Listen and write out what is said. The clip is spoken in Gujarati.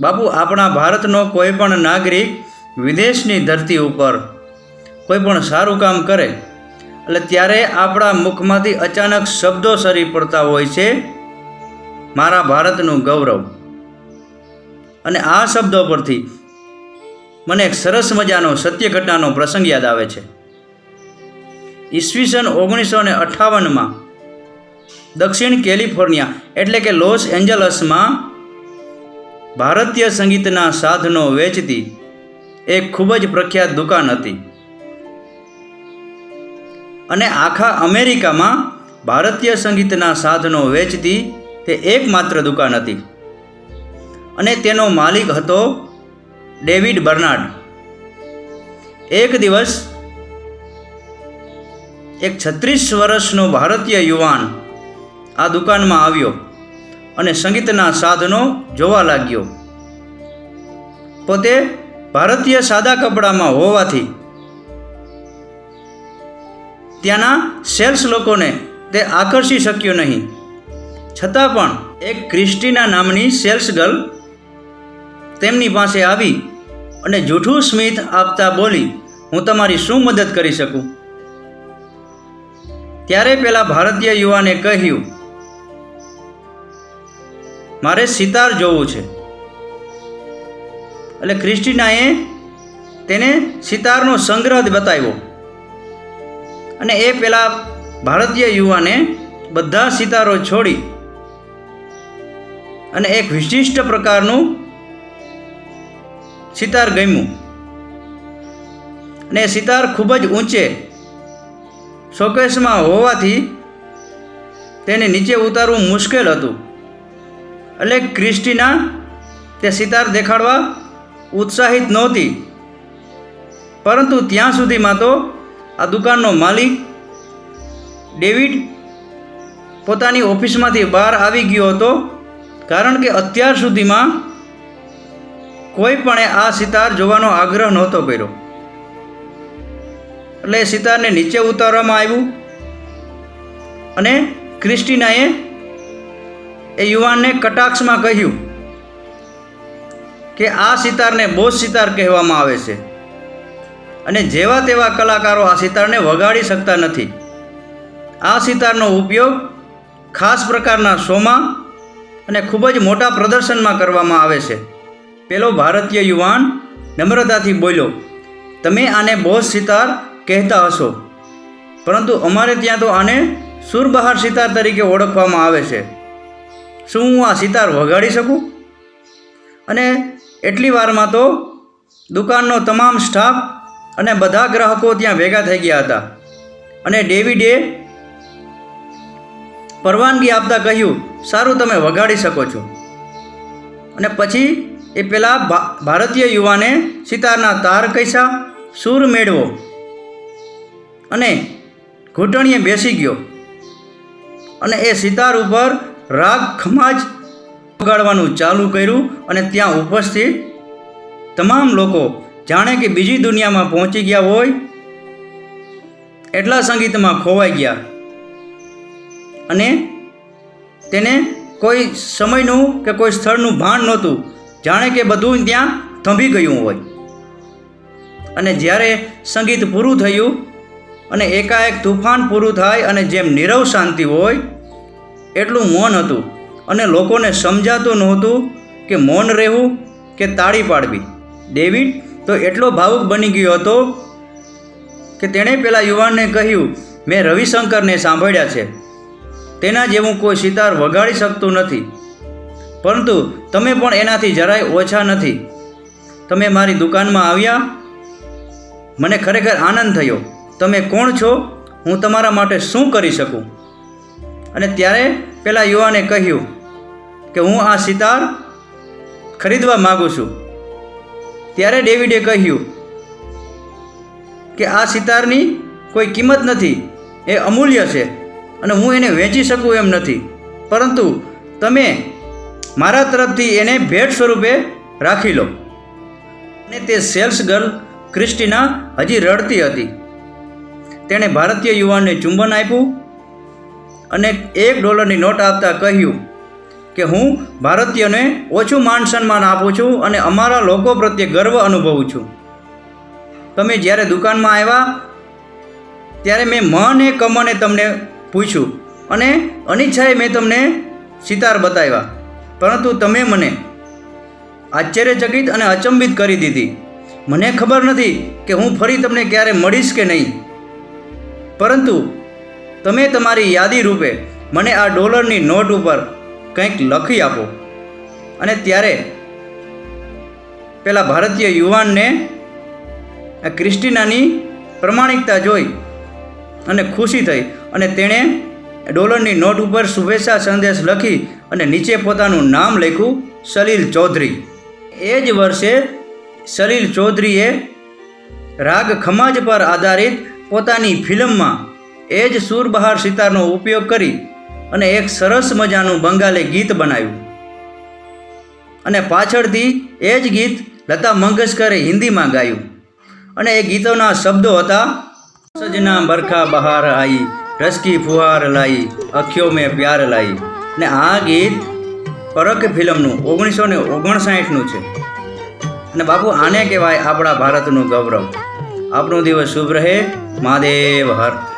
બાપુ, આપણા ભારતનો કોઈ પણ નાગરિક વિદેશની ધરતી ઉપર કોઈ પણ સારું કામ કરે, એટલે ત્યારે આપણા મુખમાંથી અચાનક શબ્દો સરી પડતા હોય છે, મારા ભારતનું ગૌરવ. અને આ શબ્દો પરથી મને એક સરસ મજાનો સત્ય ઘટનાનો પ્રસંગ યાદ આવે છે. ઈસવીસન ઓગણીસો ને અઠ્ઠાવનમાં દક્ષિણ કેલિફોર્નિયા, એટલે કે લોસ એન્જલસમાં ભારતીય સંગીતના સાધનો વેચતી એક ખૂબ જ પ્રખ્યાત દુકાન હતી. અને આખા અમેરિકામાં ભારતીય સંગીતના સાધનો વેચતી તે એકમાત્ર દુકાન હતી. અને તેનો માલિક હતો ડેવિડ બર્નાર્ડ એક દિવસ એક છત્રીસ વર્ષનો ભારતીય યુવાન આ દુકાનમાં આવ્યો. અને સંગીતના સાધનો જોવા લાગ્યો. પોતે ભારતીય સાદા કપડામાં હોવાથી ત્યાંના સેલ્સ લોકોને તે આકર્ષી શક્યો નહીં. છતાં પણ એક ક્રિસ્ટીના નામની સેલ્સ ગર્લ તેમની પાસે આવી અને જૂઠું સ્મિત આપતા બોલી, હું તમારી શું મદદ કરી શકું? ત્યારે પેલા ભારતીય યુવાને કહ્યું મારે સિતાર જોવું છે. એટલે ક્રિસ્ટીનાએ તેને સિતારનો સંગ્રહ બતાવ્યો. અને એ પેલા ભારતીય યુવાને બધા સિતારો છોડી અને એક વિશિષ્ટ પ્રકારનું સિતાર ગમ્યું. અને સિતાર ખૂબ જ ઊંચે શોકેસમાં હોવાથી તેને નીચે ઉતારવું મુશ્કેલ હતું. એટલે ક્રિસ્ટીના તે સિતાર દેખાડવા ઉત્સાહિત નહોતી. પરંતુ ત્યાં સુધીમાં તો આ દુકાનનો માલિક ડેવિડ પોતાની ઓફિસમાંથી બહાર આવી ગયો હતો, કારણ કે અત્યાર સુધીમાં કોઈ પણ આ સિતાર જોવાનો આગ્રહ નહોતો કર્યો. એટલે સિતારને નીચે ઉતારવામાં આવ્યું અને ક્રિસ્ટીનાએ એ યુવાનને કટાક્ષમાં કહ્યું કે આ સિતારને બોસ સિતાર કહેવામાં આવે છે. અને જેવા તેવા કલાકારો આ સિતારને વગાડી શકતા નથી. આ સિતારનો ઉપયોગ ખાસ પ્રકારના શોમાં અને ખૂબ જ મોટા પ્રદર્શનમાં કરવામાં આવે છે. પેલો ભારતીય યુવાન નમ્રતાથી બોલ્યો, તમે આને બોસ સિતાર કહેતા હશો. પરંતુ અમારે ત્યાં તો આને સુરબહાર સિતાર તરીકે ઓળખવામાં આવે છે. શું હું આ સિતાર વગાડી શકું? અને એટલી વારમાં તો દુકાનનો તમામ સ્ટાફ અને બધા ગ્રાહકો ત્યાં ભેગા થઈ ગયા હતા. અને ડેવિડે પરવાનગી આપતા કહ્યું, સારું, તમે વગાડી શકો છો. અને પછી એ પેલા ભારતીય યુવાને સિતારના તાર કૈસા સૂર મેળવો અને ઘૂંટણીએ બેસી ગયો. અને એ સિતાર ઉપર રાગ ખમાજ વગાડવાનું ચાલુ કર્યું અને ત્યાં ઉપસ્થિત તમામ લોકો જાણે કે બીજી દુનિયામાં પહોંચી ગયા હોય એટલા સંગીતમાં ખોવાઈ ગયા. અને તેને કોઈ સમયનું કે કોઈ સ્થળનું ભાન નહોતું. જાણે કે બધું ત્યાં થંભી ગયું હોય. અને જ્યારે સંગીત પૂરું થયું અને એકાએક તુફાન પૂરું થાય અને જેમ નીરવ શાંતિ હોય એટલું મૌન હતું અને લોકોને સમજાતું નહોતું કે મૌન રહેવું કે તાળી પાડવી. ડેવિડ તો એટલો ભાવુક બની ગયો હતો કે તેણે પેલા યુવાનને કહ્યું, મેં રવિશંકરને સાંભળ્યા છે. તેના જેવું કોઈ સિતાર વગાડી શકતું નથી. પરંતુ તમે પણ એનાથી જરાય ઓછા નથી. તમે મારી દુકાનમાં આવ્યા? મને ખરેખર આનંદ થયો. તમે કોણ છો? હું તમારા માટે શું કરી શકું? અને ત્યારે પેલા યુવાને કહ્યું કે હું આ સિતાર ખરીદવા માગું છું. ત્યારે ડેવિડે કહ્યું કે આ સિતારની કોઈ કિંમત નથી, એ અમૂલ્ય છે અને હું એને વેચી શકું એમ નથી. પરંતુ તમે મારા તરફથી એને ભેટ સ્વરૂપે રાખી લો. અને તે સેલ્સ ગર્લ ક્રિસ્ટીના હજી રડતી હતી. તેણે ભારતીય યુવાનને ચુંબન આપ્યું અને એક ડોલરની નોટ આપતા કહ્યું કે હું ભારતીયોને ઓછું માન સન્માન આપું છું અને અમારા લોકો પ્રત્યે ગર્વ અનુભવું છું. તમે જ્યારે દુકાનમાં આવ્યા, ત્યારે મેં મને કમને તમને પૂછ્યું અને અનિચ્છાએ મેં તમને સિતાર બતાવ્યા. પરંતુ તમે મને આશ્ચર્યચકિત અને અચંબિત કરી દીધી. મને ખબર નથી કે હું ફરી તમને ક્યારે મળીશ કે નહીં. પરંતુ તમે તમારી યાદી રૂપે મને આ ડોલરની નોટ ઉપર કંઈક લખી આપો. અને ત્યારે પેલા ભારતીય યુવાનને આ ક્રિસ્ટિનાની પ્રમાણિકતા જોઈ અને ખુશી થઈ અને તેણે ડોલરની નોટ ઉપર શુભેચ્છા સંદેશ લખી અને નીચે પોતાનું નામ લખ્યું, સલીલ ચૌધરી. એ જ વર્ષે સલીલ ચૌધરીએ રાગ ખમાજ પર આધારિત પોતાની ફિલ્મમાં એ જ સુરબહાર સિતારનો ઉપયોગ કરી અને એક સરસ મજાનું બંગાળી ગીત બનાવ્યું. અને પાછળથી એ જ ગીત લતા મંગેશકરે હિન્દીમાં ગાયું. અને એ ગીતોના શબ્દો હતા, સજના બરખા બહાર આવી રસકી ફુહાર લાઈ, અખિયો મેં પ્યાર લાઈ. ને આ ગીત પરખ ફિલ્મનું ઓગણીસો ને ઓગણસાઠનું છે. અને બાપુ, આને કહેવાય આપણા ભારતનું ગૌરવ. આપનો દિવસ શુભ રહે. મહાદેવ હર.